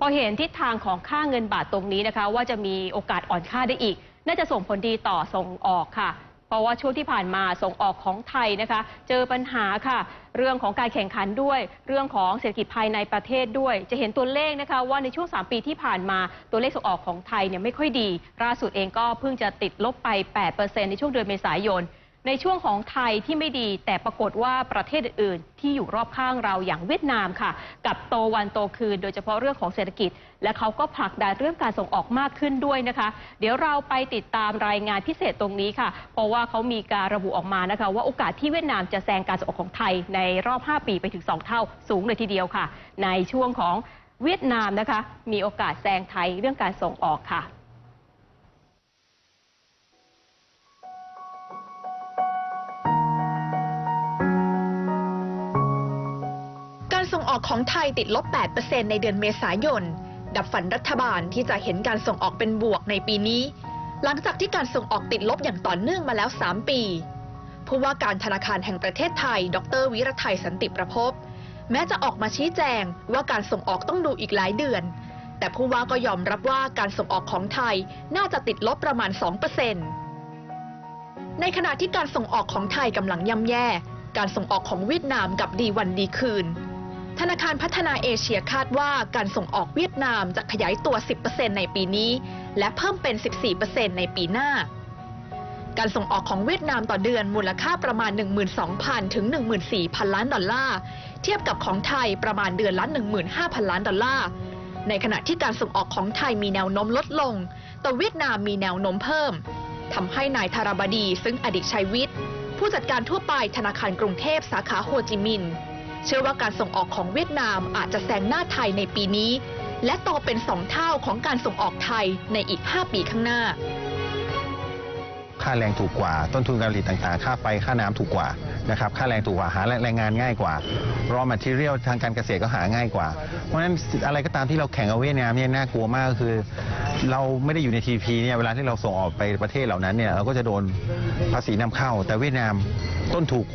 พอเห็นทิศทางของค่าเงินบาทตรงนี้นะคะ ว่าจะมีโอกาสอ่อนค่าได้อีก น่าจะส่งผลดีต่อส่งออกค่ะ เพราะว่าช่วงที่ผ่านมาส่งออกของไทยนะคะ เจอปัญหาค่ะ เรื่องของการแข่งขันด้วย เรื่องของเศรษฐกิจภายในประเทศด้วย จะเห็นตัวเลขนะคะว่าในช่วง 3 ปีที่ผ่านมาตัวเลขส่งออกของไทยเนี่ยไม่ค่อยดีล่าสุดเองก็เพิ่งจะติดลบไป 8%ในช่วงเดือนเมษายน ในช่วงของไทยที่ไม่ดี แต่ปรากฏว่าประเทศอื่นที่อยู่รอบข้างเราอย่างเวียดนามค่ะ กับโตวันโตคืน โดยเฉพาะเรื่องของเศรษฐกิจ และเขาก็ผลักดันเรื่องการส่งออกมากขึ้นด้วยนะคะ เดี๋ยวเราไปติดตามรายงานพิเศษตรงนี้ค่ะ เพราะว่าเขามีการระบุออกมานะคะ ว่าโอกาสที่เวียดนามจะแซงการส่งออกของไทยในรอบ 5 ปีไปถึง 2 เท่าสูงเลยทีเดียวค่ะ ในช่วงของเวียดนามนะคะ มีโอกาสแซงไทยเรื่องการส่งออกค่ะ ออกของไทยติดลบ 8%ในเดือนเมษายน ดับฝันรัฐบาลที่จะเห็นการส่งออกเป็นบวกในปีนี้ หลังจากที่การส่งออกติดลบอย่างต่อเนื่องมาแล้ว 3 ปีผู้ว่าการธนาคารแห่งประเทศไทย ดร วิรไทยสันติประพบแม้จะออกมาชี้แจงว่าการส่งออกต้องดูอีกหลายเดือน แต่ผู้ว่าก็ยอมรับว่าการส่งออกของไทยน่าจะติดลบประมาณ 2%ในขณะที่การส่งออกของไทยกำลังย่ำแย่ การส่งออกของเวียดนามกับดีวันดีคืน ธนาคารพัฒนาเอเชียคาดว่าการส่งออกเวียดนามจะขยายตัว 10%ในปีนี้ และเพิ่มเป็น 14%ในปีหน้า การส่งออกของเวียดนามต่อเดือนมูลค่าประมาณ 12,000 ถึง 14,000 ล้านดอลลาร์ เทียบกับของไทยประมาณเดือนละ 15,000 ล้านดอลลาร์ ในขณะที่การส่งออกของไทยมีแนวโน้มลดลง แต่เวียดนามมีแนวโน้มเพิ่ม ทำให้นายธารบดี ซึ่งอดีตชัยวิทย์ผู้จัดการทั่วไปธนาคารกรุงเทพสาขาโฮจิมินห์ เชื่อว่าการส่งออกของเวียดนามอาจจะแซงหน้าไทยในปีนี้ และโตเป็น 2 เท่าของการส่งออกไทยในอีก 5 ปีข้างหน้า ค่าแรงถูกกว่า ต้นทุนการผลิตต่างๆ ค่าไฟค่าน้ำถูกกว่านะครับค่าแรงถูกกว่าหาแรงงานง่ายกว่า raw material ทางการเกษตรก็หาง่ายกว่า เพราะฉะนั้นอะไรก็ตามที่เราแข่งกับเวียดนามเนี่ยน่ากลัวมากก็คือ เราไม่ได้อยู่ใน TP เนี่ยเวลาที่เราส่งออกไปประเทศเหล่านั้นเนี่ยเราก็จะโดนภาษีนำเข้า แต่เวียดนาม ต้นถูก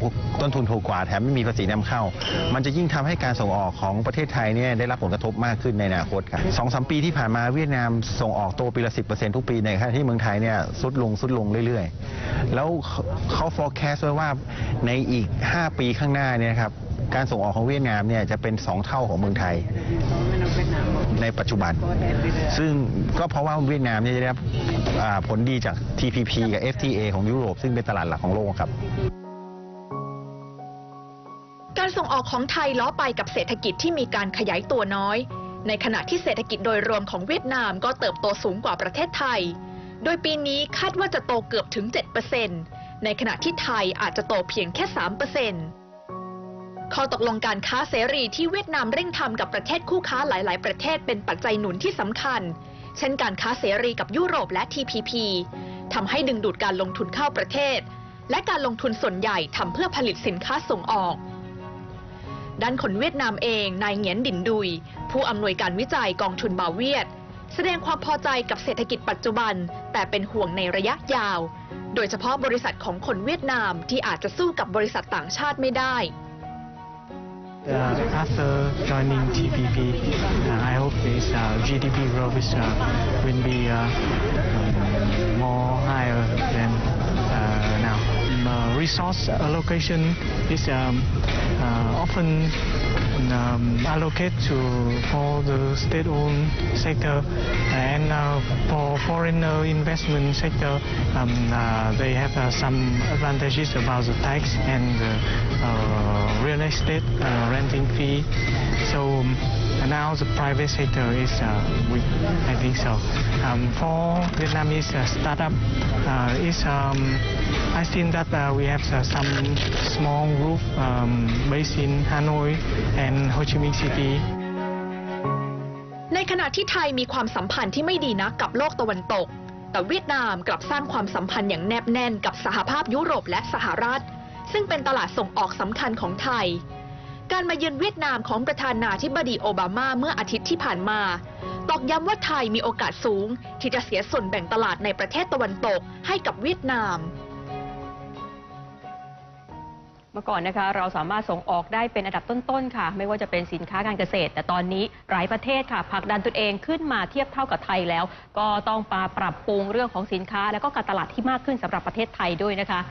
ต้นทุนถูกกว่าแถมไม่มีภาษีนำเข้า มันจะยิ่งทำให้การส่งออกของประเทศไทยเนี่ยได้รับผลกระทบมากขึ้นในอนาคตครับสองสามปีที่ผ่านมาเวียดนามส่งออกโตปีละสิทุกปีในขณะที่เมืองไทยเนี่ยสุดลงสุดลงเรื่อยๆ แล้วเขา forecast ไว้ว่าในอีก 5 ปีข้างหน้าเนี่ยครับการส่งออกของเวียดนามเนี่ยจะเป็น 2 เท่าของเมืองไทย ในปัจจุบัน ซึ่งก็เพราะว่าเวียดนามเนี่ยจะได้รับผลดีจาก TPP กับ FTA ของยุโรปซึ่งเป็นตลาดหลักของโลกครับ การส่งออกของไทยล้อไปกับเศรษฐกิจที่มีการขยายตัวน้อย ในขณะที่เศรษฐกิจโดยรวมของเวียดนามก็เติบโตสูงกว่าประเทศไทย โดยปีนี้คาดว่าจะโตเกือบถึง 7%ในขณะที่ไทยอาจจะโตเพียงแค่ 3%ข้อตกลงการค้าเสรีที่เวียดนามเร่งทำกับประเทศคู่ค้าหลาย ๆ ประเทศเป็นปัจจัยหนุนที่สำคัญ เช่นการค้าเสรีกับยุโรปและ TPP ทำให้ดึงดูดการลงทุนเข้าประเทศ และการลงทุนส่วนใหญ่ทำเพื่อผลิตสินค้าส่งออก ด้านคนเวียดนามเองนายเหงียนดินดุย ผู้อำนวยการวิจัยกองทุนบาเวียด แสดงความพอใจกับเศรษฐกิจปัจจุบัน แต่เป็นห่วงในระยะยาว โดยเฉพาะบริษัทของคนเวียดนามที่อาจจะสู้กับบริษัทต่างชาติไม่ได้ Uh, after joining TPP, uh, I hope this uh, GDP growth is, uh, will be uh, more higher resource allocation is um, uh, often um, allocated to for the state-owned sector and uh, for foreign uh, investment sector um, uh, they have uh, some advantages about the tax and the uh, real estate renting fee. So um, now the private sector is weak I think so. Um, for Vietnamese startup uh, is um, I think that uh, we have uh, some small group um, based in Hanoi and Ho Chi Minh City ในขณะที่ไทยมีความสัมพันธ์ที่ไม่ดีนักกับโลกตะวันตก แต่เวียดนามกลับสร้างความสัมพันธ์อย่างแนบแน่นกับสหภาพยุโรปและสหรัฐ ซึ่งเป็นตลาดส่งออกสำคัญของไทย การมาเยือนเวียดนามของประธานาธิบดีโอบามาเมื่ออาทิตย์ที่ผ่านมาตอกย้ำว่าไทยมีโอกาสสูง ที่จะเสียส่วนแบ่งตลาดในประเทศตะวันตกให้กับเวียดนาม เมื่อก่อนนะคะเราสามารถส่งออกได้เป็นอันดับต้นๆค่ะ ไม่ว่าจะเป็นสินค้าการเกษตร แต่ตอนนี้หลายประเทศค่ะผลักดันตัวเองขึ้นมาเทียบเท่ากับไทยแล้ว ก็ต้องมาปรับปรุงเรื่องของสินค้า แล้วก็การตลาดที่มากขึ้นสำหรับประเทศไทยด้วยนะคะ